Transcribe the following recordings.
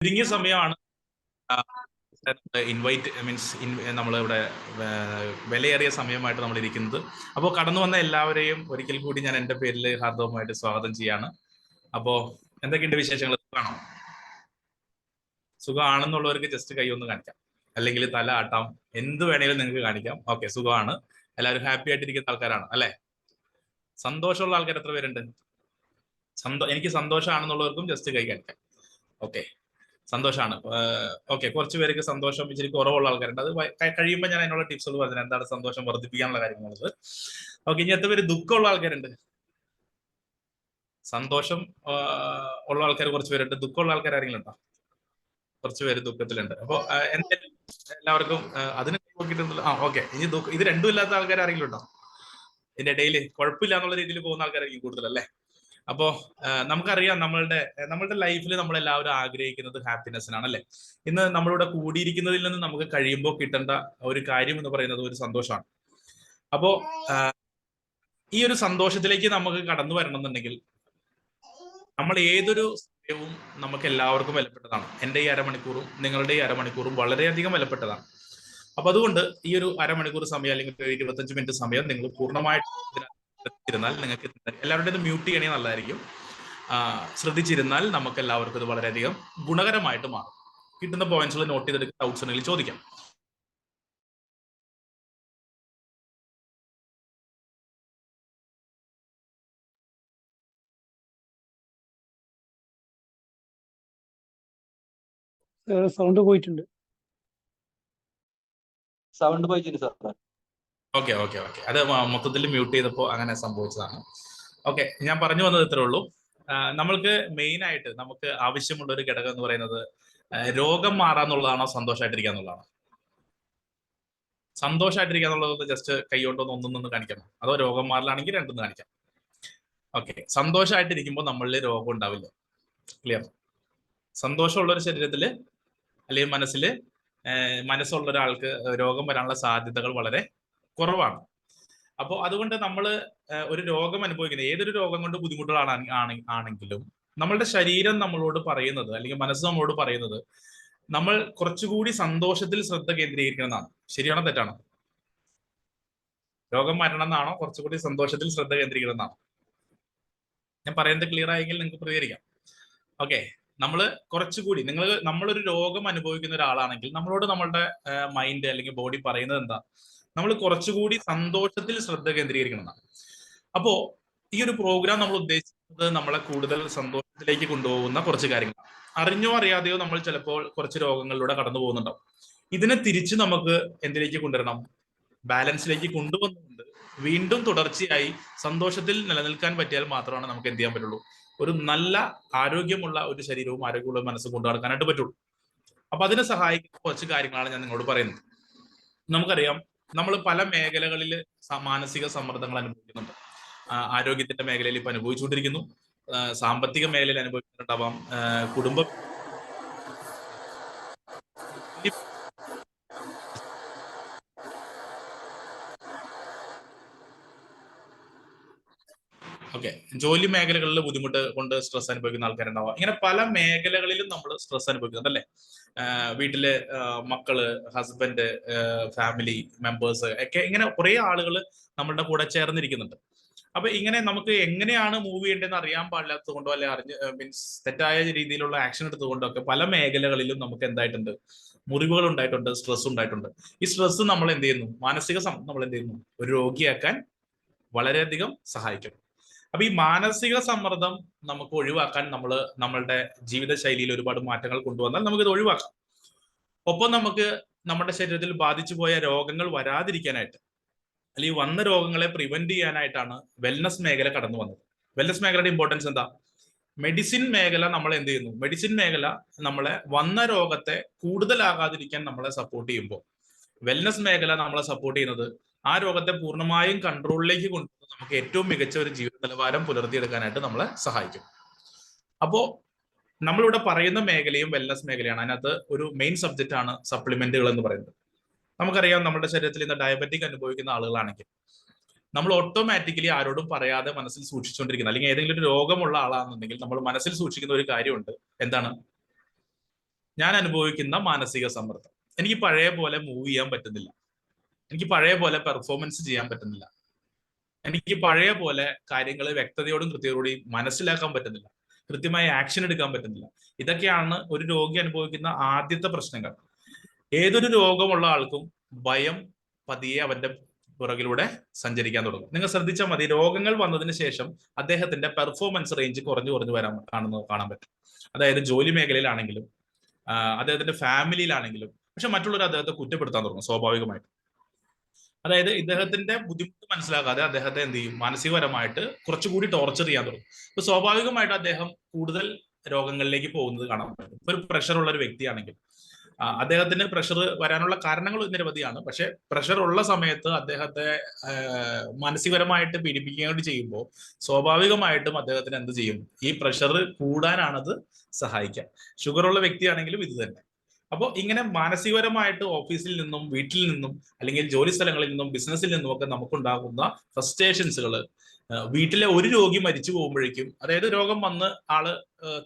ചുരുങ്ങിയ സമയമാണ്. Invite means നമ്മൾ ഇവിടെ വിലയേറിയ സമയമായിട്ട് നമ്മൾ ഇരിക്കുന്നത് അപ്പോൾ കടന്നു വന്ന എല്ലാവരെയും ഒരിക്കൽ കൂടി ഞാൻ എന്റെ പേരിൽ ഹാർദവുമായിട്ട് സ്വാഗതം ചെയ്യാണ്. അപ്പോ എന്തൊക്കെയുണ്ട് വിശേഷങ്ങൾ സുഖമാണോ സുഖമാണെന്നുള്ളവർക്ക് ജസ്റ്റ് കൈ ഒന്ന് കാണിക്കാം. അല്ലെങ്കിൽ തല ആട്ടാം. എന്ത് വേണേലും നിങ്ങൾക്ക് കാണിക്കാം. ഓക്കെ സുഖമാണ്. എല്ലാവരും ഹാപ്പി ആയിട്ടിരിക്കുന്ന ആൾക്കാരാണ് അല്ലെ? സന്തോഷമുള്ള ആൾക്കാർ എത്ര പേരുണ്ട്? സന്തോ എനിക്ക് സന്തോഷമാണെന്നുള്ളവർക്കും ജസ്റ്റ് കൈ കാണിക്കാം. ഓക്കെ. സന്തോഷമാണ് ഓക്കെ കുറച്ച് പേർക്ക് സന്തോഷം ഇച്ചിരി കുറവുള്ള ആൾക്കാരുണ്ട്. അത് കഴിയുമ്പോൾ ഞാൻ അതിനുള്ള ടിപ്സുകൾ പറഞ്ഞു എന്താണ് സന്തോഷം വർദ്ധിപ്പിക്കാനുള്ള കാര്യങ്ങളുള്ളത് ഓക്കെ ഇനി എത്ര പേര് ദുഃഖമുള്ള ആൾക്കാരുണ്ട്. സന്തോഷം ഉള്ള ആൾക്കാർ കുറച്ച് പേരുണ്ട്. ദുഃഖമുള്ള ആൾക്കാർ ആരെങ്കിലും ഉണ്ടോ? കുറച്ച് പേര് ദുഃഖത്തിലുണ്ട്. അപ്പൊ എല്ലാവർക്കും അതിന് നോക്കിയിട്ടുണ്ടല്ലോ ആ ഓക്കെ. ഇനി ദുഃഖം ഇത് രണ്ടും ഇല്ലാത്ത ആൾക്കാർ ആരെങ്കിലും ഉണ്ടോ? ഇതിന്റെ ഇടയിൽ കുഴപ്പമില്ല എന്നുള്ള രീതിയിൽ പോകുന്ന ആൾക്കാരായിരിക്കും കൂടുതൽ അല്ലേ അപ്പോ നമുക്കറിയാം നമ്മളുടെ നമ്മളുടെ ലൈഫിൽ നമ്മൾ എല്ലാവരും ആഗ്രഹിക്കുന്നത് ഹാപ്പിനെസ്സിനാണ് അല്ലെ? ഇന്ന് നമ്മളിവിടെ കൂടിയിരിക്കുന്നതിൽ നിന്ന് നമുക്ക് കഴിയുമ്പോൾ കിട്ടേണ്ട ഒരു കാര്യം എന്ന് പറയുന്നത് ഒരു സന്തോഷമാണ്. അപ്പോ ഈ ഒരു സന്തോഷത്തിലേക്ക് നമുക്ക് കടന്നു വരണം എന്നുണ്ടെങ്കിൽ നമ്മൾ ഏതൊരു സമയവും നമുക്ക് എല്ലാവർക്കും വിലപ്പെട്ടതാണ്. എന്റെ ഈ അരമണിക്കൂറും നിങ്ങളുടെ ഈ അരമണിക്കൂറും വളരെയധികം വിലപ്പെട്ടതാണ്. അപ്പൊ അതുകൊണ്ട് ഈ ഒരു അരമണിക്കൂർ സമയം അല്ലെങ്കിൽ ഇരുപത്തഞ്ച് മിനിറ്റ് സമയം നിങ്ങൾ പൂർണമായിട്ട് ശ്രദ്ധിച്ചിരുന്നാൽ നിങ്ങൾക്ക് എല്ലാവരുടെയും മ്യൂട്ട് ചെയ്യണേ നല്ലതായിരിക്കും. ശ്രദ്ധിച്ചിരുന്നാൽ നമുക്ക് എല്ലാവർക്കും ഇത് വളരെയധികം ഗുണകരമായിട്ട് മാറും. കിട്ടുന്ന പോയിന്റ്സുകൾ നോട്ട് ചെയ്തെടുക്കുന്ന ഡൗട്ട്സ് ഉണ്ടെങ്കിൽ ചോദിക്കാം. സൗണ്ട് പോയിട്ടുണ്ട്. സൗണ്ട് പോയിട്ടുണ്ട് സാർ ഓക്കെ ഓക്കെ ഓക്കെ അത് മൊത്തത്തിൽ മ്യൂട്ട് ചെയ്തപ്പോൾ അങ്ങനെ സംഭവിച്ചതാണ്. ഓക്കെ ഞാൻ പറഞ്ഞു വന്നത് ഇത്രേ ഉള്ളൂ. നമ്മൾക്ക് മെയിൻ ആയിട്ട് നമുക്ക് ആവശ്യമുള്ള ഒരു ഘടകം എന്ന് പറയുന്നത് രോഗം മാറാന്നുള്ളതാണോ സന്തോഷമായിട്ടിരിക്കുക എന്നുള്ളതാണ്? സന്തോഷമായിട്ടിരിക്കുക എന്നുള്ളത് ജസ്റ്റ് കൈകൊണ്ടൊന്ന് ഒന്നൊന്ന് കാണിക്കണം അതോ രോഗം മാറലാണെങ്കിൽ രണ്ടൊന്ന് കാണിക്കാം. ഓക്കെ സന്തോഷമായിട്ടിരിക്കുമ്പോൾ നമ്മളിൽ രോഗം ഉണ്ടാവില്ല. ക്ലിയർ സന്തോഷമുള്ള ഒരു ശരീരത്തിൽ അല്ലെങ്കിൽ മനസ്സിൽ മനസ്സുള്ള ഒരാൾക്ക് രോഗം വരാനുള്ള സാധ്യതകൾ വളരെ കുറവാണ്. അപ്പോൾ അതുകൊണ്ട് നമ്മൾ ഒരു രോഗം അനുഭവിക്കുന്നത് ഏതൊരു രോഗം കൊണ്ട് ബുദ്ധിമുട്ടുകളാണ് ആണെങ്കിലും നമ്മളുടെ ശരീരം നമ്മളോട് പറയുന്നത് അല്ലെങ്കിൽ മനസ്സ് നമ്മളോട് പറയുന്നത് നമ്മൾ കുറച്ചുകൂടി സന്തോഷത്തിൽ ശ്രദ്ധ കേന്ദ്രീകരിക്കണം എന്നാണ് ശരിയാണോ തെറ്റാണോ? രോഗം മരണം എന്നാണോ കുറച്ചുകൂടി സന്തോഷത്തിൽ ശ്രദ്ധ കേന്ദ്രീകരിക്കണം ഞാൻ പറയുന്നത് ക്ലിയർ ആയെങ്കിൽ നിങ്ങൾക്ക് പ്രതികരിക്കാം. ഓക്കെ. നമ്മൾ കുറച്ചുകൂടി നിങ്ങൾ നമ്മളൊരു രോഗം അനുഭവിക്കുന്ന ഒരാളാണെങ്കിൽ നമ്മളോട് നമ്മളുടെ മൈൻഡ് അല്ലെങ്കിൽ ബോഡി പറയുന്നത് എന്താ? നമ്മൾ കുറച്ചുകൂടി സന്തോഷത്തിൽ ശ്രദ്ധ കേന്ദ്രീകരിക്കണം അപ്പോ ഈ ഒരു പ്രോഗ്രാം നമ്മൾ ഉദ്ദേശിക്കുന്നത് നമ്മളെ കൂടുതൽ സന്തോഷത്തിലേക്ക് കൊണ്ടുപോകുന്ന കുറച്ച് കാര്യങ്ങൾ അറിഞ്ഞോ അറിയാതെയോ നമ്മൾ ചിലപ്പോൾ കുറച്ച് രോഗങ്ങളിലൂടെ കടന്നു പോകുന്നുണ്ടാവും. ഇതിനെ തിരിച്ച് നമുക്ക് എന്തിലേക്ക് കൊണ്ടുവരണം? ബാലൻസിലേക്ക് കൊണ്ടുവന്നുകൊണ്ട് വീണ്ടും തുടർച്ചയായി സന്തോഷത്തിൽ നിലനിൽക്കാൻ പറ്റിയാൽ മാത്രമാണ് നമുക്ക് എന്ത് ചെയ്യാൻ പറ്റുള്ളൂ? ഒരു നല്ല ആരോഗ്യമുള്ള ഒരു ശരീരവും ആരോഗ്യമുള്ള മനസ്സും കൊണ്ടു നടക്കാനായിട്ട് പറ്റുള്ളൂ. അപ്പൊ അതിനെ സഹായിക്കുന്ന കുറച്ച് കാര്യങ്ങളാണ് ഞാൻ നിങ്ങളോട് പറയുന്നത്. നമുക്കറിയാം നമ്മൾ പല മേഖലകളിൽ മാനസിക സമ്മർദ്ദങ്ങൾ അനുഭവിക്കുന്നുണ്ട്. ആരോഗ്യത്തിന്റെ മേഖലയിൽ ഇപ്പൊ അനുഭവിച്ചുകൊണ്ടിരിക്കുന്നു. സാമ്പത്തിക മേഖലയിൽ അനുഭവിക്കുന്നുണ്ടാവാം. കുടുംബ ഓക്കെ ജോലി മേഖലകളിൽ ബുദ്ധിമുട്ട് കൊണ്ട് സ്ട്രെസ് അനുഭവിക്കുന്ന ആൾക്കാരുണ്ടാവാം. ഇങ്ങനെ പല മേഖലകളിലും നമ്മൾ സ്ട്രെസ് അനുഭവിക്കുന്നുണ്ട് അല്ലേ? വീട്ടിലെ മക്കൾ ഹസ്ബൻഡ് ഫാമിലി മെമ്പേഴ്സ് ഒക്കെ ഇങ്ങനെ കുറെ ആളുകൾ നമ്മളുടെ കൂടെ ചേർന്നിരിക്കുന്നുണ്ട്. അപ്പൊ ഇങ്ങനെ നമുക്ക് എങ്ങനെയാണ് മൂവ് ചെയ്യേണ്ടതെന്ന് അറിയാൻ പാടില്ലാത്തത് കൊണ്ടോ അല്ലെ അറിഞ്ഞ് മീൻസ് തെറ്റായ രീതിയിലുള്ള ആക്ഷൻ എടുത്തുകൊണ്ടോ ഒക്കെ പല മേഖലകളിലും നമുക്ക് എന്തായിട്ടുണ്ട്? മുറിവുകൾ ഉണ്ടായിട്ടുണ്ട് സ്ട്രെസ് ഉണ്ടായിട്ടുണ്ട്. ഈ സ്ട്രെസ് നമ്മൾ എന്ത് ചെയ്യുന്നു? മാനസിക നമ്മൾ എന്ത് ചെയ്യുന്നു? ഒരു രോഗിയാക്കാൻ വളരെയധികം സഹായിക്കും. അപ്പൊ ഈ മാനസിക സമ്മർദ്ദം നമുക്ക് ഒഴിവാക്കാൻ നമ്മൾ നമ്മളുടെ ജീവിതശൈലിയിൽ ഒരുപാട് മാറ്റങ്ങൾ കൊണ്ടുവന്നാൽ നമുക്ക് ഇത് ഒഴിവാക്കാം. ഒപ്പം നമുക്ക് നമ്മുടെ ശരീരത്തിൽ ബാധിച്ചു പോയ രോഗങ്ങൾ വരാതിരിക്കാനായിട്ട് അല്ലെങ്കിൽ വന്ന രോഗങ്ങളെ പ്രിവെന്റ് ചെയ്യാനായിട്ടാണ് വെൽനസ് മേഖല കടന്നു വന്നത്. വെൽനസ് മേഖലയുടെ ഇമ്പോർട്ടൻസ് എന്താ? മെഡിസിൻ മേഖല നമ്മൾ എന്ത് ചെയ്യുന്നു? മെഡിസിൻ മേഖല നമ്മളെ വന്ന രോഗത്തെ കൂടുതലാകാതിരിക്കാൻ നമ്മളെ സപ്പോർട്ട് ചെയ്യുമ്പോൾ വെൽനസ് മേഖല നമ്മളെ സപ്പോർട്ട് ചെയ്യുന്നത് ആ രോഗത്തെ പൂർണമായും കൺട്രോളിലേക്ക് കൊണ്ടുവന്ന് നമുക്ക് ഏറ്റവും മികച്ച ഒരു ജീവിത നിലവാരം പുലർത്തിയെടുക്കാനായിട്ട് നമ്മളെ സഹായിക്കും. അപ്പോ നമ്മളിവിടെ പറയുന്ന മേഖലയും വെൽനസ് മേഖലയാണ്. അതിനകത്ത് ഒരു മെയിൻ സബ്ജക്റ്റ് ആണ് സപ്ലിമെന്റുകൾ എന്ന് പറയുന്നത്. നമുക്കറിയാം നമ്മുടെ ശരീരത്തിൽ ഇന്ന് ഡയബറ്റിക് അനുഭവിക്കുന്ന ആളുകളാണെങ്കിൽ നമ്മൾ ഓട്ടോമാറ്റിക്കലി ആരോടും പറയാതെ മനസ്സിൽ സൂക്ഷിച്ചുകൊണ്ടിരിക്കുന്ന. അല്ലെങ്കിൽ ഏതെങ്കിലും ഒരു രോഗമുള്ള ആളാണെന്നുണ്ടെങ്കിൽ നമ്മൾ മനസ്സിൽ സൂക്ഷിക്കുന്ന ഒരു കാര്യമുണ്ട്. എന്താണ്? ഞാൻ അനുഭവിക്കുന്ന മാനസിക സമ്മർദ്ദം. എനിക്ക് പഴയ പോലെ മൂവ് ചെയ്യാൻ പറ്റുന്നില്ല. എനിക്ക് പഴയ പോലെ പെർഫോമൻസ് ചെയ്യാൻ പറ്റുന്നില്ല. എനിക്ക് പഴയ പോലെ കാര്യങ്ങൾ വ്യക്തതയോടും കൃത്യതയോടും മനസ്സിലാക്കാൻ പറ്റുന്നില്ല. കൃത്യമായി ആക്ഷൻ എടുക്കാൻ പറ്റുന്നില്ല. ഇതൊക്കെയാണ് ഒരു രോഗി അനുഭവിക്കുന്ന ആദ്യത്തെ പ്രശ്നങ്ങൾ. ഏതൊരു രോഗമുള്ള ആൾക്കും ഭയം പതിയെ അവന്റെ പുറകിലൂടെ സഞ്ചരിക്കാൻ തുടങ്ങും. നിങ്ങൾ ശ്രദ്ധിച്ചാൽ മതി രോഗങ്ങൾ വന്നതിന് ശേഷം അദ്ദേഹത്തിന്റെ പെർഫോമൻസ് റേഞ്ച് കുറഞ്ഞു കുറഞ്ഞു വരാൻ കാണുന്നത് കാണാൻ പറ്റും. അതായത് ജോലി മേഖലയിലാണെങ്കിലും അദ്ദേഹത്തിന്റെ ഫാമിലിയിലാണെങ്കിലും പക്ഷെ മറ്റുള്ളവർ അദ്ദേഹത്തെ കുറ്റപ്പെടുത്താൻ തുടങ്ങും സ്വാഭാവികമായിട്ട്. അതായത് ഇദ്ദേഹത്തിന്റെ ബുദ്ധിമുട്ട് മനസ്സിലാക്കാതെ അദ്ദേഹത്തെ എന്ത് ചെയ്യും? മാനസികപരമായിട്ട് കുറച്ചുകൂടി ടോർച്ചർ ചെയ്യാൻ തുടങ്ങും. അപ്പൊ സ്വാഭാവികമായിട്ട് അദ്ദേഹം കൂടുതൽ രോഗങ്ങളിലേക്ക് പോകുന്നത് കാണാൻ പറ്റും. ഒരു പ്രഷർ ഉള്ള ഒരു വ്യക്തിയാണെങ്കിൽ അദ്ദേഹത്തിന് പ്രഷർ വരാനുള്ള കാരണങ്ങൾ നിരവധിയാണ്. പക്ഷെ പ്രഷർ ഉള്ള സമയത്ത് അദ്ദേഹത്തെ മാനസികപരമായിട്ട് പീഡിപ്പിക്കാൻ വേണ്ടി ചെയ്യുമ്പോൾ സ്വാഭാവികമായിട്ടും അദ്ദേഹത്തിന് എന്ത് ചെയ്യും? ഈ പ്രഷർ കൂടാനാണത് സഹായിക്കുക. ഷുഗർ ഉള്ള വ്യക്തിയാണെങ്കിലും ഇത് തന്നെ. അപ്പോൾ ഇങ്ങനെ മാനസികപരമായിട്ട് ഓഫീസിൽ നിന്നും വീട്ടിൽ നിന്നും അല്ലെങ്കിൽ ജോലി സ്ഥലങ്ങളിൽ നിന്നും ബിസിനസ്സിൽ നിന്നും ഒക്കെ നമുക്കുണ്ടാകുന്ന ഫ്രസ്ട്രേഷൻസുകൾ വീട്ടിലെ ഒരു രോഗി മരിച്ചു പോകുമ്പോഴേക്കും അതായത് രോഗം വന്ന് ആൾ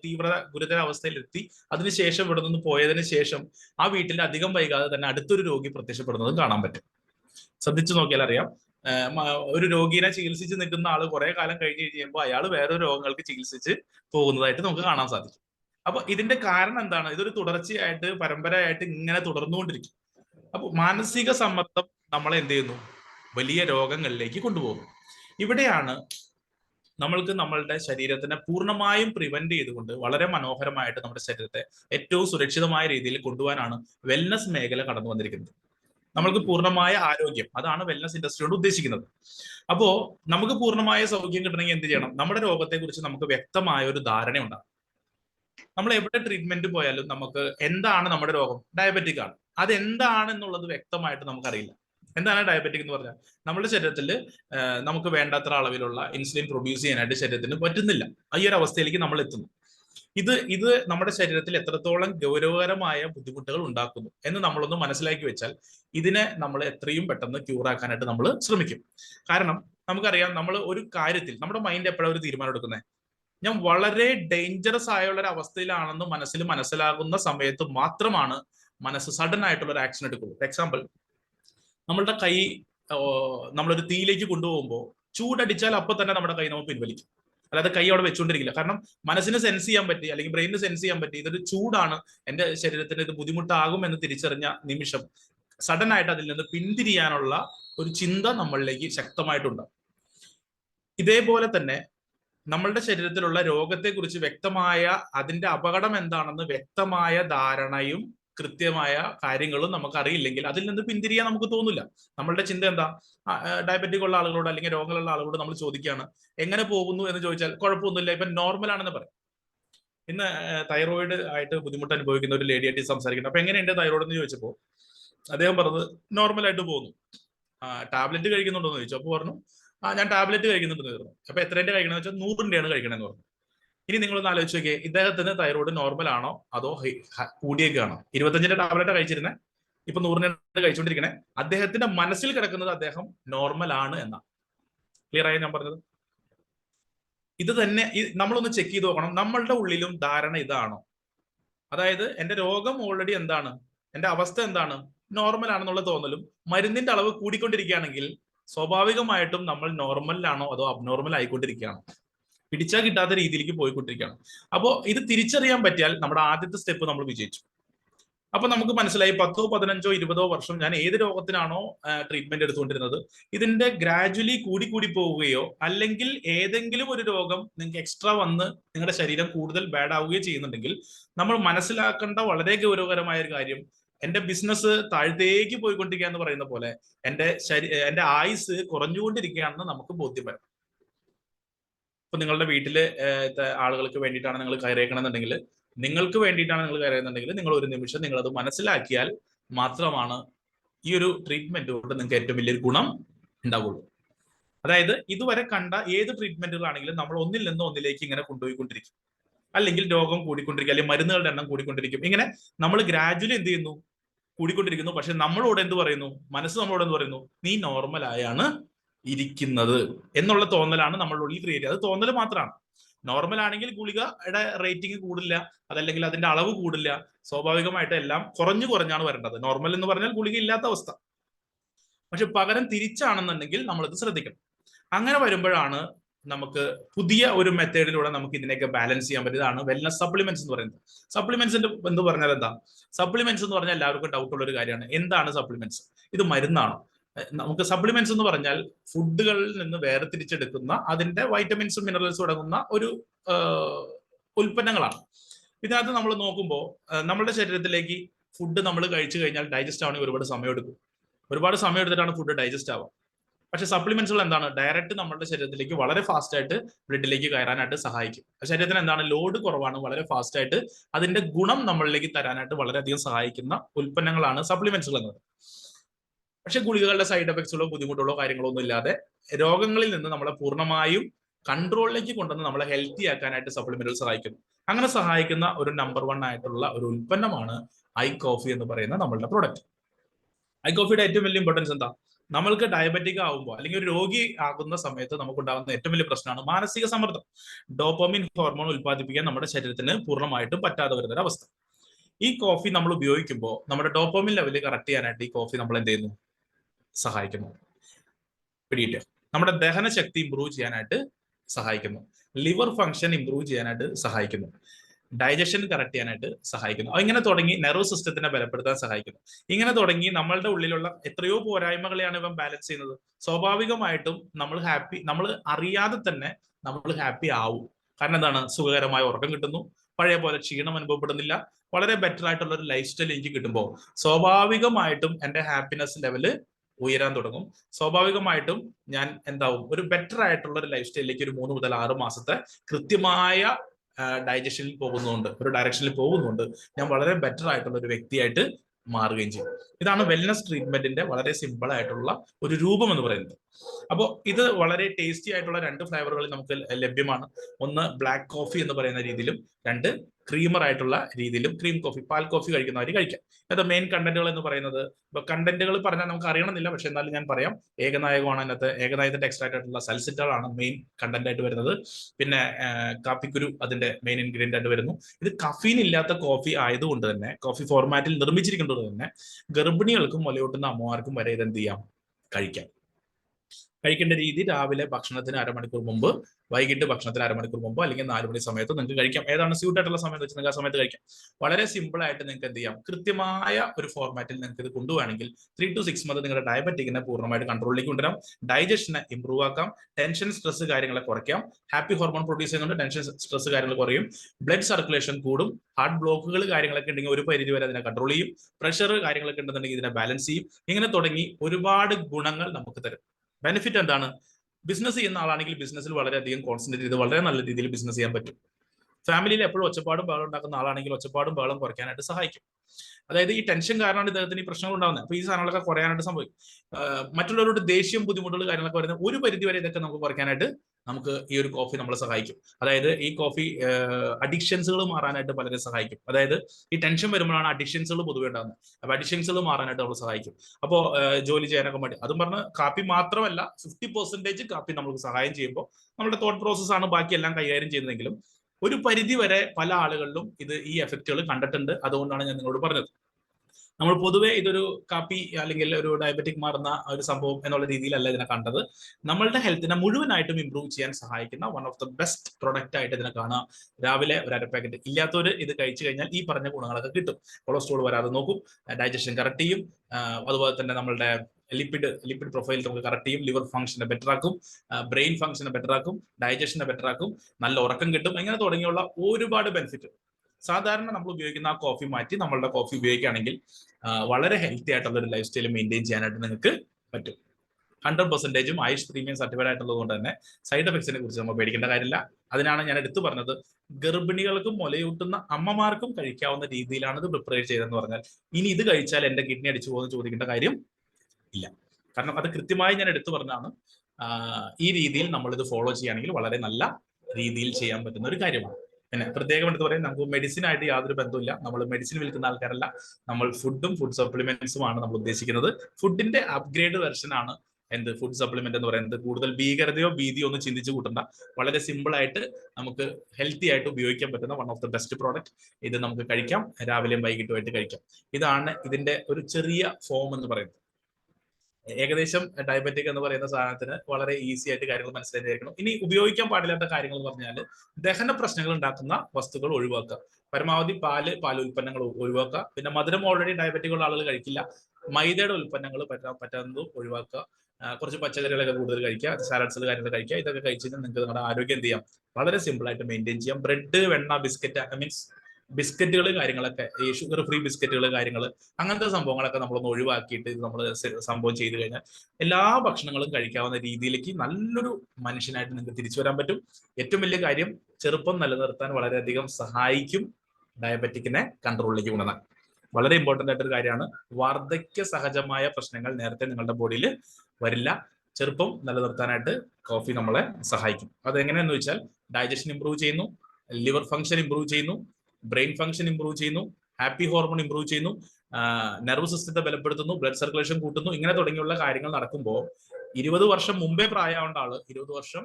തീവ്ര ഗുരുതര അവസ്ഥയിലെത്തി അതിനുശേഷം ഇവിടെ നിന്ന് പോയതിനു ശേഷം ആ വീട്ടിൽ അധികം വൈകാതെ തന്നെ അടുത്തൊരു രോഗി പ്രത്യക്ഷപ്പെടുന്നതും കാണാൻ പറ്റും. ശ്രദ്ധിച്ചു നോക്കിയാൽ അറിയാം. ഒരു രോഗീനെ ചികിത്സിച്ച് നിൽക്കുന്ന ആൾ കുറെ കാലം കഴിഞ്ഞ് കഴിയുമ്പോൾ അയാൾ വേറെ രോഗങ്ങൾക്ക് ചികിത്സിച്ച് പോകുന്നതായിട്ട് നമുക്ക് കാണാൻ സാധിക്കും. അപ്പൊ ഇതിന്റെ കാരണം എന്താണ്? ഇതൊരു തുടർച്ചയായിട്ട് പരമ്പരയായിട്ട് ഇങ്ങനെ തുടർന്നുകൊണ്ടിരിക്കും. അപ്പൊ മാനസിക സമ്മർദ്ദം നമ്മളെ എന്ത് ചെയ്യുന്നു? വലിയ രോഗങ്ങളിലേക്ക് കൊണ്ടുപോകും ഇവിടെയാണ് നമ്മൾക്ക് നമ്മളുടെ ശരീരത്തിനെ പൂർണമായും പ്രിവെന്റ് ചെയ്തുകൊണ്ട് വളരെ മനോഹരമായിട്ട് നമ്മുടെ ശരീരത്തെ ഏറ്റവും സുരക്ഷിതമായ രീതിയിൽ കൊണ്ടുപോകാനാണ് വെൽനസ് മേഖല കടന്നു വന്നിരിക്കുന്നത്. നമ്മൾക്ക് പൂർണമായ ആരോഗ്യം അതാണ് വെൽനസ് ഇൻഡസ്ട്രി കൊണ്ട് ഉദ്ദേശിക്കുന്നത്. അപ്പോ നമുക്ക് പൂർണമായ സൗഖ്യം കിട്ടണമെങ്കിൽ എന്ത് ചെയ്യണം? നമ്മുടെ രോഗത്തെ കുറിച്ച് നമുക്ക് വ്യക്തമായ ഒരു ധാരണ ഉണ്ടാകും നമ്മൾ എവിടെ ട്രീറ്റ്മെന്റ് പോയാലും നമുക്ക് എന്താണ് നമ്മുടെ രോഗം? ഡയബറ്റിക് ആണ്. അത് എന്താണെന്നുള്ളത് വ്യക്തമായിട്ട് നമുക്കറിയില്ല. എന്താണ് ഡയബറ്റിക് എന്ന് പറഞ്ഞാൽ നമ്മുടെ ശരീരത്തിൽ നമുക്ക് വേണ്ടത്ര അളവിലുള്ള ഇൻസുലിൻ പ്രൊഡ്യൂസ് ചെയ്യാനായിട്ട് ശരീരത്തിന് പറ്റുന്നില്ല. ഈ ഒരു അവസ്ഥയിലേക്ക് നമ്മൾ എത്തുന്നു. ഇത് ഇത് നമ്മുടെ ശരീരത്തിൽ എത്രത്തോളം ഗൗരവകരമായ ബുദ്ധിമുട്ടുകൾ ഉണ്ടാക്കുന്നു എന്ന് നമ്മളൊന്ന് മനസ്സിലാക്കി വെച്ചാൽ ഇതിനെ നമ്മൾ എത്രയും പെട്ടെന്ന് ക്യൂർ ആക്കാനായിട്ട് നമ്മൾ ശ്രമിക്കും. കാരണം നമുക്കറിയാം നമ്മൾ ഒരു കാര്യത്തിൽ നമ്മുടെ മൈൻഡ് എപ്പോഴാണ് ഒരു തീരുമാനം എടുക്കുന്നത് ഞാൻ വളരെ ഡേഞ്ചറസ് ആയുള്ള ഒരു അവസ്ഥയിലാണെന്ന് മനസ്സിൽ മനസ്സിലാകുന്ന സമയത്ത് മാത്രമാണ് മനസ്സ് സഡൻ ആയിട്ടുള്ള ഒരു ആക്ഷൻ എടുക്കുള്ളൂ. ഫോർ എക്സാമ്പിൾ നമ്മളുടെ കൈ നമ്മളൊരു തീയിലേക്ക് കൊണ്ടുപോകുമ്പോൾ ചൂടടിച്ചാൽ അപ്പൊ തന്നെ നമ്മുടെ കൈ നമ്മൾ പിൻവലിക്കും. അല്ലാതെ കൈ അവിടെ വെച്ചുകൊണ്ടിരിക്കില്ല കാരണം മനസ്സിന് സെൻസ് ചെയ്യാൻ പറ്റി അല്ലെങ്കിൽ ബ്രെയിനിന് സെൻസ് ചെയ്യാൻ പറ്റി ഇതൊരു ചൂടാണ് എന്റെ ശരീരത്തിന് ഇത് ബുദ്ധിമുട്ടാകും എന്ന് തിരിച്ചറിഞ്ഞ നിമിഷം സഡൻ ആയിട്ട് അതിൽ നിന്ന് പിന്തിരിയാനുള്ള ഒരു ചിന്ത നമ്മളിലേക്ക് ശക്തമായിട്ടുണ്ട്. ഇതേപോലെ തന്നെ നമ്മളുടെ ശരീരത്തിലുള്ള രോഗത്തെക്കുറിച്ച് വ്യക്തമായ അതിന്റെ അപകടം എന്താണെന്ന് വ്യക്തമായ ധാരണയും കൃത്യമായ കാര്യങ്ങളും നമുക്ക് അറിയില്ലെങ്കിൽ അതിൽ നിന്ന് പിന്തിരിയാൻ നമുക്ക് തോന്നില്ല നമ്മളുടെ ചിന്ത എന്താ? ഡയബറ്റിക് ഉള്ള ആളുകളോട് അല്ലെങ്കിൽ രോഗങ്ങളുള്ള ആളുകളോട് നമ്മൾ ചോദിക്കുകയാണ് എങ്ങനെ പോകുന്നു? എന്ന് ചോദിച്ചാൽ കുഴപ്പമൊന്നുമില്ല ഇപ്പൊ നോർമൽ ആണെന്ന് പറയും. ഇന്ന് തൈറോയിഡ് ആയിട്ട് ബുദ്ധിമുട്ട് അനുഭവിക്കുന്ന ഒരു ലേഡി ആയിട്ട് സംസാരിക്കുന്നത് അപ്പൊ എങ്ങനെയുണ്ട് തൈറോയിഡ് എന്ന് ചോദിച്ചപ്പോൾ അദ്ദേഹം പറഞ്ഞത് നോർമൽ ആയിട്ട് പോകുന്നു. ടാബ്ലറ്റ് കഴിക്കുന്നുണ്ടോ എന്ന് ചോദിച്ചു. അപ്പൊ പറഞ്ഞു ആ ഞാൻ ടാബ്ലറ്റ് കഴിക്കുന്നുണ്ടെന്ന് പറഞ്ഞു. അപ്പൊ എത്രേന്റെ കഴിക്കണമെന്ന് വെച്ചാൽ നൂറിന്റെയാണ് കഴിക്കണമെന്ന് പറഞ്ഞു. ഇനി നിങ്ങളൊന്ന് ആലോചിച്ച് നോക്കിയേ ഇദ്ദേഹത്തിന് തൈറോയ്ഡ് നോർമൽ ആണോ? അതോ കൂടിയേക്കാണോ? ഇരുപത്തഞ്ചിന്റെ ടാബ്ലറ്റ് കഴിച്ചിരുന്നേ? ഇപ്പൊ നൂറിന്റെ കഴിച്ചുകൊണ്ടിരിക്കണേ അദ്ദേഹത്തിന്റെ മനസ്സിൽ കിടക്കുന്നത് അദ്ദേഹം നോർമൽ ആണ് എന്നാ ക്ലിയർ ആയി ഞാൻ പറഞ്ഞത്? ഇത് തന്നെ നമ്മളൊന്ന് ചെക്ക് ചെയ്ത് നോക്കണം. നമ്മളുടെ ഉള്ളിലും ധാരണ ഇതാണോ? അതായത് എന്റെ രോഗം ഓൾറെഡി എന്താണ്? എന്റെ അവസ്ഥ എന്താണ്? നോർമൽ ആണെന്നുള്ള തോന്നലും മരുന്നിന്റെ അളവ് കൂടിക്കൊണ്ടിരിക്കുകയാണെങ്കിൽ സ്വാഭാവികമായിട്ടും നമ്മൾ നോർമലിലാണോ അതോ അബ്നോർമൽ ആയിക്കൊണ്ടിരിക്കുകയാണ്? പിടിച്ചാൽ കിട്ടാത്ത രീതിയിലേക്ക് പോയിക്കൊണ്ടിരിക്കുകയാണ്. അപ്പോൾ ഇത് തിരിച്ചറിയാൻ പറ്റിയാൽ നമ്മുടെ ആദ്യത്തെ സ്റ്റെപ്പ് നമ്മൾ വിജയിച്ചു. അപ്പൊ നമുക്ക് മനസ്സിലായി പത്തോ പതിനഞ്ചോ ഇരുപതോ വർഷം ഞാൻ ഏത് രോഗത്തിനാണോ ട്രീറ്റ്മെന്റ് എടുത്തുകൊണ്ടിരുന്നത്? ഇതിന്റെ ഗ്രാജുവലി കൂടി കൂടി പോവുകയോ അല്ലെങ്കിൽ ഏതെങ്കിലും ഒരു രോഗം നിങ്ങൾക്ക് എക്സ്ട്രാ വന്ന് നിങ്ങളുടെ ശരീരം കൂടുതൽ ബാഡ് ആവുകയോ ചെയ്യുന്നുണ്ടെങ്കിൽ നമ്മൾ മനസ്സിലാക്കേണ്ട വളരെ ഗൗരവകരമായ ഒരു കാര്യം എന്റെ ബിസിനസ് താഴത്തേക്ക് പോയിക്കൊണ്ടിരിക്കുക എന്ന് പറയുന്ന പോലെ എന്റെ ശരീ എന്റെ ആയുസ് കുറഞ്ഞുകൊണ്ടിരിക്കുകയാണെന്ന് നമുക്ക് ബോധ്യം വരണം ഇപ്പൊ നിങ്ങളുടെ വീട്ടിലെ ആളുകൾക്ക് വേണ്ടിയിട്ടാണ് നിങ്ങൾ കയറിയേക്കണമെന്നുണ്ടെങ്കിൽ നിങ്ങൾക്ക് വേണ്ടിയിട്ടാണ് നിങ്ങൾ കയറിയെന്നുണ്ടെങ്കിൽ നിങ്ങൾ ഒരു നിമിഷം നിങ്ങൾ അത് മനസ്സിലാക്കിയാൽ മാത്രമാണ് ഈ ഒരു ട്രീറ്റ്മെന്റ് കൊണ്ട് നിങ്ങൾക്ക് ഏറ്റവും വലിയൊരു ഗുണം ഉണ്ടാവുള്ളൂ. അതായത് ഇതുവരെ കണ്ട ഏത് ട്രീറ്റ്മെന്റുകളാണെങ്കിലും നമ്മൾ ഒന്നിൽ നിന്ന് ഒന്നിലേക്ക് ഇങ്ങനെ കൊണ്ടുപോയിക്കൊണ്ടിരിക്കും. അല്ലെങ്കിൽ രോഗം കൂടിക്കൊണ്ടിരിക്കും അല്ലെങ്കിൽ മരുന്നുകളുടെ എണ്ണം കൂടിക്കൊണ്ടിരിക്കും. ഇങ്ങനെ നമ്മൾ ഗ്രാജുവലി എന്ത് ചെയ്യുന്നു? കൂടിക്കൊണ്ടിരിക്കുന്നു. പക്ഷെ നമ്മളോട് എന്ത് പറയുന്നു? മനസ്സ് നമ്മളോട് എന്ത് പറയുന്നു? നീ നോർമൽ ആയാണ് ഇരിക്കുന്നത്. എന്നുള്ള തോന്നലാണ് നമ്മളുടെ ഉള്ളിൽ ക്രിയേറ്റ് ചെയ്യുന്നത് അത് തോന്നൽ മാത്രമാണ് നോർമൽ ആണെങ്കിൽ ഗുളികയുടെ റേറ്റിംഗ് കൂടില്ല. അതല്ലെങ്കിൽ അതിന്റെ അളവ് കൂടില്ല. സ്വാഭാവികമായിട്ട് എല്ലാം കുറഞ്ഞു കുറഞ്ഞാണ് വരേണ്ടത്. നോർമൽ എന്ന് പറഞ്ഞാൽ ഗുളിക ഇല്ലാത്ത അവസ്ഥ. പക്ഷെ പകരം തിരിച്ചാണെന്നുണ്ടെങ്കിൽ നമ്മളിത് ശ്രദ്ധിക്കണം. അങ്ങനെ വരുമ്പോഴാണ് നമുക്ക് പുതിയ ഒരു മെത്തേഡിലൂടെ നമുക്ക് ഇതിനെയൊക്കെ ബാലൻസ് ചെയ്യാൻ പറ്റിയതാണ് വെൽനസ് സപ്ലിമെന്റ്സ് എന്ന് പറയുന്നത്. സപ്ലിമെന്റ്സിന്റെ എന്ന് പറഞ്ഞാൽ എന്താ? സപ്ലിമെന്റ്സ് എന്ന് പറഞ്ഞാൽ എല്ലാവർക്കും ഡൗട്ട് ഉള്ള ഒരു കാര്യമാണ്. എന്താണ് സപ്ലിമെന്റ്സ് ഇത് മരുന്നാണോ. നമുക്ക് സപ്ലിമെന്റ്സ് എന്ന് പറഞ്ഞാൽ ഫുഡുകളിൽ നിന്ന് വേർതിരിച്ചെടുക്കുന്ന അതിന്റെ വൈറ്റമിൻസും മിനറൽസും അടങ്ങുന്ന ഒരു ഉൽപ്പന്നങ്ങളാണ്. ഇതിനകത്ത് നമ്മൾ നോക്കുമ്പോൾ നമ്മുടെ ശരീരത്തിലേക്ക് ഫുഡ് നമ്മൾ കഴിച്ചു കഴിഞ്ഞാൽ ഡൈജസ്റ്റ് ആവണമെങ്കിൽ ഒരുപാട് സമയം എടുക്കും ഒരുപാട് സമയം എടുത്തിട്ടാണ് ഫുഡ് ഡൈജസ്റ്റ് ആവുക. പക്ഷെ സപ്ലിമെന്റ്സുകൾ എന്താണ്? ഡയറക്റ്റ് നമ്മുടെ ശരീരത്തിലേക്ക് വളരെ ഫാസ്റ്റ് ആയിട്ട് ബ്ലഡിലേക്ക് കയറാനായിട്ട് സഹായിക്കും. ശരീരത്തിന് എന്താണ്? ലോഡ് കുറവാണ്. വളരെ ഫാസ്റ്റ് ആയിട്ട് അതിന്റെ ഗുണം നമ്മളിലേക്ക് തരാനായിട്ട് വളരെയധികം സഹായിക്കുന്ന ഉൽപ്പന്നങ്ങളാണ് സപ്ലിമെന്റ്സുകൾ എന്നത്. പക്ഷെ ഗുളികകളുടെ സൈഡ് എഫക്ട്സുകളോ ബുദ്ധിമുട്ടുകളോ കാര്യങ്ങളോ ഒന്നും ഇല്ലാതെ രോഗങ്ങളിൽ നിന്ന് നമ്മളെ പൂർണമായും കൺട്രോളിലേക്ക് കൊണ്ടുവന്ന് നമ്മളെ ഹെൽത്തി ആക്കാനായിട്ട് സപ്ലിമെന്റുകൾ സഹായിക്കുന്നു. അങ്ങനെ സഹായിക്കുന്ന ഒരു നമ്പർ വൺ ആയിട്ടുള്ള ഒരു ഉൽപ്പന്നമാണ് ഐ കോഫി എന്ന് പറയുന്ന നമ്മളുടെ പ്രോഡക്റ്റ് ഐ കോഫിയുടെ ഏറ്റവും വലിയ ഇമ്പോർട്ടൻസ് എന്താ? നമ്മൾക്ക് ഡയബറ്റിക് ആകുമ്പോൾ അല്ലെങ്കിൽ ഒരു രോഗി ആകുന്ന സമയത്ത് നമുക്ക് ഉണ്ടാകുന്ന ഏറ്റവും വലിയ പ്രശ്നമാണ് മാനസിക സമ്മർദ്ദം. ഡോപ്പമിൻ ഹോർമോൺ ഉൽപ്പാദിപ്പിക്കാൻ നമ്മുടെ ശരീരത്തിന് പൂർണമായിട്ടും പറ്റാതെ വരുന്ന അവസ്ഥ. ഈ കോഫി നമ്മൾ ഉപയോഗിക്കുമ്പോൾ നമ്മുടെ ഡോപ്പമിൻ ലെവൽ കറക്റ്റ് ചെയ്യാനായിട്ട് ഈ കോഫി നമ്മൾ എന്ത് ചെയ്യുന്നു? സഹായിക്കുന്നു. പിടിയിട്ട്. നമ്മുടെ ദഹനശക്തി ഇമ്പ്രൂവ് ചെയ്യാനായിട്ട് സഹായിക്കുന്നു. ലിവർ ഫങ്ഷൻ ഇമ്പ്രൂവ് ചെയ്യാനായിട്ട് സഹായിക്കുന്നു. ഡൈജഷൻ കറക്റ്റ് ചെയ്യാനായിട്ട് സഹായിക്കുന്നു. ഇങ്ങനെ തുടങ്ങി നെർവ് സിസ്റ്റത്തിനെ ബലപ്പെടുത്താൻ സഹായിക്കുന്നു. ഇങ്ങനെ തുടങ്ങി നമ്മളുടെ ഉള്ളിലുള്ള എത്രയോ പോരായ്മകളെയാണ് ഇവൻ ബാലൻസ് ചെയ്യുന്നത്. സ്വാഭാവികമായിട്ടും നമ്മൾ ഹാപ്പി നമ്മൾ അറിയാതെ തന്നെ നമ്മൾ ഹാപ്പി ആവും. കാരണം എന്താണ്? സുഖകരമായ ഉറക്കം കിട്ടുന്നു. പഴയ പോലെ ക്ഷീണം അനുഭവപ്പെടുന്നില്ല. വളരെ ബെറ്റർ ആയിട്ടുള്ള ഒരു ലൈഫ് സ്റ്റൈൽ എനിക്ക് കിട്ടുമ്പോൾ സ്വാഭാവികമായിട്ടും എന്റെ ഹാപ്പിനെസ് ലെവൽ ഉയരാൻ തുടങ്ങും. സ്വാഭാവികമായിട്ടും ഞാൻ എന്താവും? ഒരു ബെറ്റർ ആയിട്ടുള്ള ഒരു ലൈഫ് സ്റ്റൈലിലേക്ക് ഒരു മൂന്ന് മുതൽ ആറ് മാസത്തെ കൃത്യമായ ഡൈജഷനിൽ പോകുന്നുണ്ട്. ഒരു ഡയറക്ഷനിൽ പോകുന്നുണ്ട്. ഞാൻ വളരെ ബെറ്റർ ആയിട്ടുള്ള ഒരു വ്യക്തിയായിട്ട് മാറുകയും ചെയ്യും. ഇതാണ് വെൽനസ് ട്രീറ്റ്മെന്റിന്റെ വളരെ സിമ്പിൾ ആയിട്ടുള്ള ഒരു രൂപം എന്ന് പറയുന്നത്. അപ്പോൾ ഇത് വളരെ ടേസ്റ്റി ആയിട്ടുള്ള രണ്ട് ഫ്ലേവറുകൾ നമുക്ക് ലഭ്യമാണ്. ഒന്ന് ബ്ലാക്ക് കോഫി എന്ന് പറയുന്ന രീതിയിലും രണ്ട് ക്രീമർ ആയിട്ടുള്ള രീതിയിലും ക്രീം കോഫി പാൽ കോഫി കഴിക്കുന്നവർ കഴിക്കാം. ഇന്നത്തെ മെയിൻ കണ്ടന്റുകൾ എന്ന് പറയുന്നത് ഇപ്പൊ കണ്ടന്റുകൾ പറഞ്ഞാൽ നമുക്ക് അറിയണമെന്നില്ല. പക്ഷെ എന്നാലും ഞാൻ പറയാം ഏകനായകമാണ് അതിനകത്ത് ഏകനായകത്തിന്റെ എക്സ്ട്രാക്ട് ആയിട്ടുള്ള സൽസിറ്റകളാണ് മെയിൻ കണ്ടന്റ് ആയിട്ട് വരുന്നത്. പിന്നെ കാപ്പിക്കുരു അതിന്റെ മെയിൻ ഇൻഗ്രീഡിയന്റ് ആയിട്ട് വരുന്നു. ഇത് കഫീൻ ഇല്ലാത്ത കോഫി ആയതുകൊണ്ട് തന്നെ കോഫി ഫോർമാറ്റിൽ നിർമ്മിച്ചിരിക്കുന്നത് തന്നെ ഗർഭിണികൾക്കും മുലയൂട്ടുന്ന അമ്മമാർക്കും വരെ ഇത് എന്ത് ചെയ്യാം? കഴിക്കാം. കഴിക്കേണ്ട രീതി രാവിലെ ഭക്ഷണത്തിന് അരമണിക്കൂർ മുമ്പ് വൈകിട്ട് ഭക്ഷണത്തിന് അരമണിക്കൂർ മുമ്പ് അല്ലെങ്കിൽ നാല് മണി സമയത്ത് നിങ്ങൾക്ക് കഴിക്കാം. ഏതാണ് സ്യൂട്ട് ആയിട്ടുള്ള സമയം വെച്ച് ആ സമയത്ത് കഴിക്കാം. വളരെ സിമ്പിൾ ആയിട്ട് നിങ്ങൾക്ക് എന്ത് ചെയ്യാം? കൃത്യമായ ഒരു ഫോർമാറ്റിൽ നിങ്ങൾക്ക് ഇത് കൊണ്ടുപോകണമെങ്കിൽ ത്രീ ടു സിക്സ് മന്ത് നിങ്ങളുടെ ഡയബറ്റിക്കിനെ പൂർണമായിട്ട് കൺട്രോളിലേക്ക് കൊണ്ടുവരാം. ഡൈജഷനെ ഇംപ്രൂവ് ആക്കാം. ടെൻഷൻ സ്ട്രെസ് കാര്യങ്ങളെ കുറയ്ക്കാം. ഹാപ്പി ഹോർമോൺ പ്രൊഡ്യൂസ് ചെയ്യുന്നുണ്ട്. ടെൻഷൻ സ്ട്രെസ് കാര്യങ്ങൾ കുറയും. ബ്ലഡ് സർക്കുലേഷൻ കൂടും. ഹാർട്ട് ബ്ലോക്കുകൾ കാര്യങ്ങളൊക്കെ ഉണ്ടെങ്കിൽ ഒരു പരിധി വരെ അതിനെ കൺട്രോൾ ചെയ്യും. പ്രഷർ കാര്യങ്ങളൊക്കെ ഉണ്ടെന്നുണ്ടെങ്കിൽ ഇതിനെ ബാലൻസ് ചെയ്യും. ഇങ്ങനെ തുടങ്ങി ഒരുപാട് ഗുണങ്ങൾ നമുക്ക് തരും. ബെനിഫിറ്റ് എന്താണ്? ബിസിനസ് ചെയ്യുന്ന ആളാണെങ്കിൽ ബിസിനസ്സിൽ വളരെയധികം കോൺസെൻട്രേറ്റ് ചെയ്ത് വളരെ നല്ല രീതിയിൽ ബിസിനസ് ചെയ്യാൻ പറ്റും. ഫാമിലിയിൽ എപ്പോഴും ഒച്ചപ്പാടും ബഹളം ഉണ്ടാക്കുന്ന ആളാണെങ്കിൽ ഒച്ചപ്പാടും ബഹളം കുറയ്ക്കാനായിട്ട് സഹായിക്കും. അതായത് ഈ ടെൻഷൻ കാരണമാണ് ഇദ്ദേഹത്തിന് ഈ പ്രശ്നങ്ങൾ ഉണ്ടാകുന്നത് അപ്പൊ ഈ സാധനങ്ങളൊക്കെ കുറയാനായിട്ട് സംഭവിക്കും. മറ്റുള്ളവരോട് ദേഷ്യം ബുദ്ധിമുട്ടുകൾ കാര്യങ്ങളൊക്കെ വരുന്ന ഒരു പരിധി വരെ ഇതൊക്കെ നമുക്ക് കുറയ്ക്കാനായിട്ട് നമുക്ക് ഈ ഒരു കോഫി നമ്മളെ സഹായിക്കും. അതായത് ഈ കോഫി അഡിക്ഷൻസുകൾ മാറാനായിട്ട് പലരെ സഹായിക്കും. അതായത് ഈ ടെൻഷൻ വരുമ്പോഴാണ് അഡിക്ഷൻസുകൾ പൊതുവെ ഉണ്ടാകുന്നത് അപ്പൊ അഡിക്ഷൻസുകൾ മാറാനായിട്ട് നമ്മൾ സഹായിക്കും. അപ്പോൾ ജോലി ചെയ്യാനൊക്കെ വേണ്ടി. അതും പറഞ്ഞ് കാപ്പി മാത്രമല്ല ഫിഫ്റ്റി പെർസെന്റേജ് കാപ്പി നമുക്ക് സഹായം ചെയ്യുമ്പോൾ നമ്മുടെ തോട്ട് പ്രോസസ്സാണ് ബാക്കി എല്ലാം കൈകാര്യം ചെയ്യുന്നതെങ്കിലും ഒരു പരിധി വരെ പല ആളുകളിലും ഇത് ഈ എഫക്റ്റുകൾ കണ്ടിട്ടുണ്ട്. അതുകൊണ്ടാണ് ഞാൻ നിങ്ങളോട് പറഞ്ഞത്. നമ്മൾ പൊതുവെ ഇതൊരു കാപ്പി അല്ലെങ്കിൽ ഒരു ഡയബറ്റിക് മാറുന്ന ഒരു സംഭവം എന്നുള്ള രീതിയിലല്ല ഇതിനെ കണ്ടത്. നമ്മളുടെ ഹെൽത്തിനെ മുഴുവനായിട്ടും ഇമ്പ്രൂവ് ചെയ്യാൻ സഹായിക്കുന്ന one of the best product ആയിട്ട് ഇതിനെ കാണാം. രാവിലെ ഒരു അര പാക്കറ്റ് ഇല്ലാത്തവർ ഇത് കഴിച്ചു കഴിഞ്ഞാൽ ഈ പറഞ്ഞ ഗുണങ്ങളൊക്കെ കിട്ടും. കൊളസ്ട്രോൾ വരാതെ നോക്കും ഡൈജഷൻ കറക്റ്റ് ചെയ്യും അതുപോലെ തന്നെ നമ്മളുടെ ലിപ്പിഡ് ലിപ്പിഡ് പ്രൊഫൈൽ നമുക്ക് കറക്റ്റ് ചെയ്യും ലിവർ ഫംഗ്ഷനെ ബെറ്റർ ആക്കും ബ്രെയിൻ ഫംഗ്ഷനെ ബെറ്റർ ആക്കും ഡൈജഷനെ ബെറ്റർ ആക്കും നല്ല ഉറക്കം കിട്ടും അങ്ങനെ തുടങ്ങിയുള്ള ഒരുപാട് ബെനിഫിറ്റ് സാധാരണ നമ്മൾ ഉപയോഗിക്കുന്ന ആ കോഫി മാറ്റി നമ്മളുടെ കോഫി ഉപയോഗിക്കുകയാണെങ്കിൽ വളരെ ഹെൽത്തി ആയിട്ടുള്ള ഒരു ലൈഫ് സ്റ്റൈൽ മെയിന്റെയിൻ ചെയ്യാനായിട്ട് നിങ്ങൾക്ക് പറ്റും. ഹൺഡ്രഡ് പെർസെന്റേജും ആയുഷ് പ്രീമിയം സർട്ടിഫൈഡ് ആയിട്ടുള്ളത് കൊണ്ട് തന്നെ സൈഡ് എഫക്ട്സിനെ കുറിച്ച് നമ്മൾ പേടിക്കേണ്ട കാര്യമില്ല. അതിനാണ് ഞാൻ എടുത്തു പറഞ്ഞത് ഗർഭിണികൾക്കും മുലയൂട്ടുന്ന അമ്മമാർക്കും കഴിക്കാവുന്ന രീതിയിലാണ് ഇത് പ്രിപ്പയർ ചെയ്തതെന്ന് പറഞ്ഞാൽ ഇനി ഇത് കഴിച്ചാൽ എന്റെ കിഡ്നി അടിച്ചു പോകുന്ന ചോദിക്കേണ്ട കാര്യം ഇല്ല. കാരണം അത് കൃത്യമായി ഞാൻ എടുത്തു പറഞ്ഞാണ് ഈ രീതിയിൽ നമ്മൾ ഇത് ഫോളോ ചെയ്യുകയാണെങ്കിൽ വളരെ നല്ല രീതിയിൽ ചെയ്യാൻ പറ്റുന്ന ഒരു കാര്യമാണ്. പിന്നെ പ്രത്യേകം എടുത്ത് പറയാം നമുക്ക് മെഡിസിൻ ആയിട്ട് യാതൊരു ബന്ധമില്ല നമ്മൾ മെഡിസിൻ വിൽക്കുന്ന ആൾക്കാരല്ല. നമ്മൾ ഫുഡും ഫുഡ് സപ്ലിമെന്റ്സും ആണ് നമ്മൾ ഉദ്ദേശിക്കുന്നത്. ഫുഡിന്റെ അപ്ഗ്രേഡ് വെർഷൻ ആണ് എന്ത് ഫുഡ് സപ്ലിമെന്റ് എന്ന് പറയുന്നത്. കൂടുതൽ ഭീകരതയോ ഭീതിയോ ഒന്നും ചിന്തിച്ചു കൂട്ടണ്ട. വളരെ സിമ്പിൾ ആയിട്ട് നമുക്ക് ഹെൽത്തി ആയിട്ട് ഉപയോഗിക്കാൻ പറ്റുന്ന one of the best product ഇത് നമുക്ക് കഴിക്കാം. രാവിലെയും വൈകിട്ടുമായിട്ട് കഴിക്കാം. ഇതാണ് ഇതിന്റെ ഒരു ചെറിയ ഫോം എന്ന് പറയുന്നത്. ഏകദേശം ഡയബറ്റിക് എന്ന് പറയുന്ന സാധനത്തിന് വളരെ ഈസി ആയിട്ട് കാര്യങ്ങൾ മനസ്സിലായിരിക്കണം ഇനി ഉപയോഗിക്കാൻ പാടില്ലാത്ത കാര്യങ്ങൾ എന്ന് പറഞ്ഞാൽ ദഹന പ്രശ്നങ്ങൾ ഉണ്ടാക്കുന്ന വസ്തുക്കൾ ഒഴിവാക്കുക. പരമാവധി പാൽ പാൽ ഉൽപ്പന്നങ്ങൾ ഒഴിവാക്കുക. പിന്നെ മധുരം ഓൾറെഡി ഡയബറ്റിക് ഉള്ള ആളുകൾ കഴിക്കില്ല. മൈദയുടെ ഉൽപ്പന്നങ്ങൾ പറ്റാ പറ്റുന്നത് ഒഴിവാക്കുക. കുറച്ച് പച്ചക്കറികളൊക്കെ കൂടുതൽ കഴിക്കുക. സാലഡ്സ് കാര്യങ്ങൾ കഴിക്കുക. ഇതൊക്കെ കഴിച്ച് നിങ്ങൾക്ക് നിങ്ങളുടെ ആരോഗ്യം എന്ത് ചെയ്യാം? വളരെ സിമ്പിൾ ആയിട്ട് മെയിന്റെയിൻ ചെയ്യാം. ബ്രെഡ് വെണ്ണ ബിസ്ക്കറ്റ് ഐ മീൻസ് ബിസ്ക്കറ്റുകൾ കാര്യങ്ങളൊക്കെ ഈ ഷുഗർ ഫ്രീ ബിസ്ക്കറ്റുകൾ കാര്യങ്ങൾ അങ്ങനത്തെ സംഭവങ്ങളൊക്കെ നമ്മളൊന്ന് ഒഴിവാക്കിയിട്ട് നമ്മൾ സംഭവം ചെയ്തു കഴിഞ്ഞാൽ എല്ലാ ഭക്ഷണങ്ങളും കഴിക്കാവുന്ന രീതിയിലേക്ക് നല്ലൊരു മനുഷ്യനായിട്ട് നിങ്ങൾക്ക് തിരിച്ചു വരാൻ പറ്റും. ഏറ്റവും വലിയ കാര്യം ചെറുപ്പം നിലനിർത്താൻ വളരെയധികം സഹായിക്കും ഡയബറ്റിക്കിനെ കൺട്രോളിലേക്ക് കൊണ്ടുവന്നാൽ വളരെ ഇമ്പോർട്ടന്റ് ആയിട്ടൊരു കാര്യമാണ്. വാർദ്ധക്യ സഹജമായ പ്രശ്നങ്ങൾ നേരത്തെ നിങ്ങളുടെ ബോഡിയിൽ വരില്ല. ചെറുപ്പം നിലനിർത്താനായിട്ട് കോഫി നമ്മളെ സഹായിക്കും. അത് എങ്ങനെയെന്ന് വെച്ചാൽ ഡൈജഷൻ ഇമ്പ്രൂവ് ചെയ്യുന്നു ലിവർ ഫംഗ്ഷൻ ഇമ്പ്രൂവ് ചെയ്യുന്നു ബ്രെയിൻ ഫംഗ്ഷൻ ഇംപ്രൂവ് ചെയ്യുന്നു ഹാപ്പി ഹോർമോൺ ഇംപ്രൂവ് ചെയ്യുന്നു നെർവ് സിസ്റ്റത്തെ ബലപ്പെടുത്തുന്നു ബ്ലഡ് സർക്കുലേഷൻ കൂട്ടുന്നു ഇങ്ങനെ തുടങ്ങിയുള്ള കാര്യങ്ങൾ നടക്കുമ്പോൾ ഇരുപത് വർഷം മുമ്പേ പ്രായമാവേണ്ട ആൾ ഇരുപത് വർഷം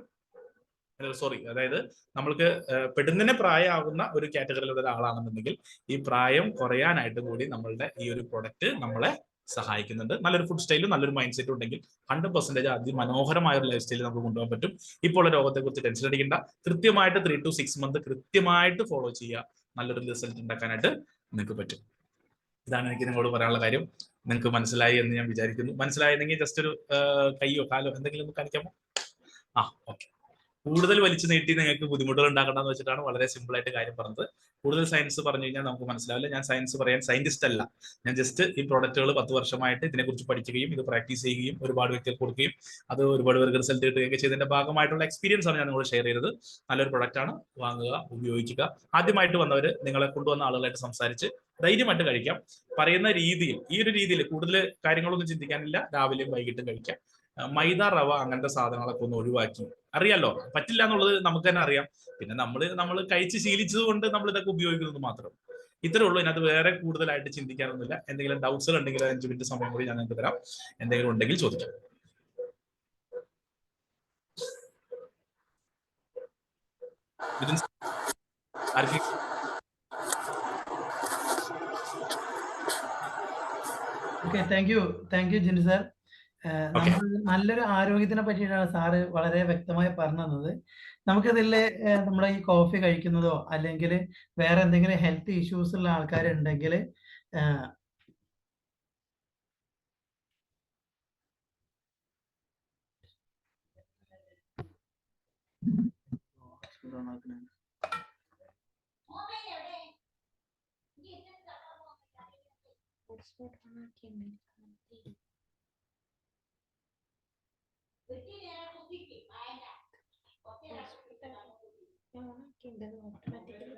സോറി അതായത് നമ്മൾക്ക് പെടുന്നതിനെ പ്രായമാകുന്ന ഒരു കാറ്റഗറിയിലുള്ള ഒരാളാണെന്നുണ്ടെങ്കിൽ ഈ പ്രായം കുറയാനായിട്ട് കൂടി നമ്മളുടെ ഈ ഒരു പ്രൊഡക്റ്റ് നമ്മളെ സഹായിക്കുന്നുണ്ട്. നല്ലൊരു ഫുഡ് സ്റ്റൈലും നല്ലൊരു മൈൻഡ് സെറ്റും ഉണ്ടെങ്കിൽ ഹൺഡ്രഡ് പെർസെന്റേജ് അതിമനോഹരമായ ഒരു ലൈഫ് സ്റ്റൈൽ നമുക്ക് കൊണ്ടുപോകാൻ പറ്റും. ഇപ്പോൾ ഉള്ള രോഗത്തെ കുറിച്ച് ടെൻഷൻ അടിക്കേണ്ട. കൃത്യമായിട്ട് ത്രീ ടു സിക്സ് മന്ത് കൃത്യമായിട്ട് ഫോളോ ചെയ്യുക. നല്ലൊരു റിസൾട്ട് ഉണ്ടാക്കാനായിട്ട് നിങ്ങൾക്ക് പറ്റും. ഇതാണ് എനിക്ക് നിങ്ങളോട് പറയാനുള്ള കാര്യം. നിങ്ങൾക്ക് മനസ്സിലായി എന്ന് ഞാൻ വിചാരിക്കുന്നു. മനസ്സിലായെങ്കിൽ ജസ്റ്റ് ഒരു കൈയോ കാലോ എന്തെങ്കിലും കാണിക്കാമോ? ആ ഓക്കെ കൂടുതൽ വലിച്ചു നീട്ടി നിങ്ങൾക്ക് ബുദ്ധിമുട്ടുകൾ ഉണ്ടാക്കണ്ടെന്ന് വെച്ചിട്ടാണ് വളരെ സിമ്പിൾ ആയിട്ട് കാര്യം പറഞ്ഞത്. കൂടുതൽ സയൻസ് പറഞ്ഞു കഴിഞ്ഞാൽ നമുക്ക് മനസ്സിലാവില്ല. ഞാൻ സയൻസ് പറയാൻ സയന്റിസ്റ്റ് അല്ല. ഞാൻ ജസ്റ്റ് ഈ പ്രോഡക്റ്റുകൾ പത്ത് വർഷമായിട്ട് ഇതിനെക്കുറിച്ച് പഠിക്കുകയും ഇത് പ്രാക്ടീസ് ചെയ്യുകയും ഒരുപാട് വ്യക്തികൾക്ക് കൊടുക്കുകയും അത് ഒരുപാട് പേർക്ക് റിസൾട്ട് കിട്ടുകയൊക്കെ ചെയ്തതിന്റെ ഭാഗമായിട്ടുള്ള എക്സ്പീരിയൻസ് ആണ് ഞാൻ നിങ്ങളോട് ഷെയർ ചെയ്തത്. നല്ലൊരു പ്രൊഡക്റ്റ് ആണ്. വാങ്ങുക ഉപയോഗിക്കുക. ആദ്യമായിട്ട് വന്നവർ നിങ്ങളെ കൊണ്ടുവന്ന ആളുകളായിട്ട് സംസാരിച്ച് ധൈര്യമായിട്ട് കഴിക്കാം. പറയുന്ന രീതിയിൽ ഈ ഒരു രീതിയിൽ കൂടുതൽ കാര്യങ്ങളൊന്നും ചിന്തിക്കാനില്ല. രാവിലെയും വൈകിട്ടും കഴിക്കാം. മൈദ റവ അങ്ങനത്തെ സാധനങ്ങളൊക്കെ ഒന്ന് ഒഴിവാക്കി. അറിയാലോ? പറ്റില്ല എന്നുള്ളത് നമുക്ക് തന്നെ അറിയാം. പിന്നെ നമ്മൾ നമ്മൾ കഴിച്ച് ശീലിച്ചത് കൊണ്ട് നമ്മൾ ഇതൊക്കെ ഉപയോഗിക്കുന്നത് മാത്രം. ഇത്രേ ഉള്ളൂ. ഇതിനകത്ത് വേറെ കൂടുതലായിട്ട് ചിന്തിക്കാനൊന്നുമില്ല. എന്തെങ്കിലും ഡൗട്ട്സുകൾ ഉണ്ടെങ്കിൽ അഞ്ച് മിനിറ്റ് സമയം കൂടി ഞാൻ നിങ്ങൾക്ക് തരാം. എന്തെങ്കിലും ഉണ്ടെങ്കിൽ ചോദിക്കാം. Okay thank you thank you Jinu sir. നമ്മൾ നല്ലൊരു ആരോഗ്യത്തിനെ പറ്റിയിട്ടാണ് സാറ് വളരെ വ്യക്തമായി പറഞ്ഞു തന്നത്. നമുക്കിതിൽ നമ്മുടെ ഈ കോഫി കഴിക്കുന്നതോ അല്ലെങ്കിൽ വേറെ എന്തെങ്കിലും ഹെൽത്ത് ഇഷ്യൂസ് ഉള്ള ആൾക്കാരുണ്ടെങ്കിൽ ഹോട്ട്സ്പോട്ട് ഓൺ ഉണ്ട് ഓട്ടോമാറ്റിക്കലി